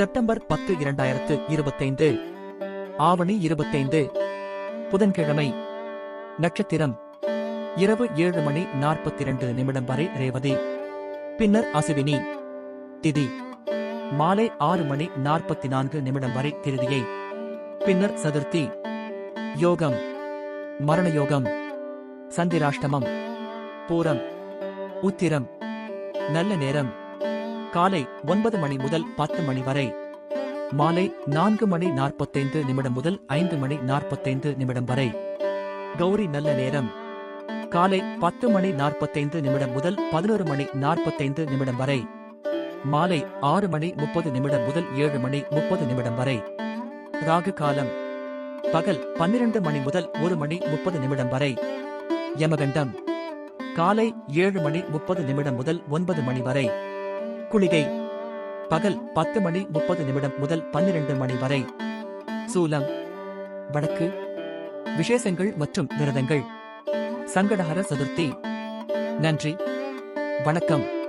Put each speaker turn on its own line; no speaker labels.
September பத்து இரண்டாயிரத்து இருபத்தைந்து. ஆவணி இருபத்தைந்து. புதன்கிழமை நட்சத்திரம் இரவு ஏழு மணி நாற்பத்தி இரண்டு நிமிடம் வரை ரேவதி. பின்னர் அசுவினி திதி மாலை ஆறு மணி நாற்பத்தி நான்கு நிமிடம் வரை திருதியை. பின்னர் சதுர்த்தி யோகம் மரண யோகம் சந்திராஷ்டமம் பூரம் உத்திரம் நல்ல நேரம் காலை ஒன்பது மணி முதல் பத்து மணி வரை. மாலை நான்கு மணி நாற்பத்தைந்து நிமிடம் முதல் ஐந்து மணி நாற்பத்தைந்து நிமிடம் வரை. கௌரி நல்ல நேரம். காலை பத்து மணி நாற்பத்தைந்து நிமிடம் முதல் பதினோரு மணி நாற்பத்தைந்து நிமிடம் வரை. மாலை ஆறு மணி முப்பது நிமிடம் முதல் ஏழு மணி முப்பது நிமிடம் வரை. ராகு காலம். பகல் பன்னிரண்டு மணி முதல் ஒரு மணி முப்பது நிமிடம் வரை. யமகண்டம். காலை ஏழு மணி முப்பது நிமிடம் முதல் ஒன்பது மணி வரை. குளிகை. பகல் பத்து மணி முப்பது நிமிடம் முதல் பன்னிரண்டு மணி வரை. சூலம். வடக்கு. விசேஷங்கள் மற்றும் விரதங்கள். சங்கடஹர சதுர்த்தி. நன்றி. வணக்கம்.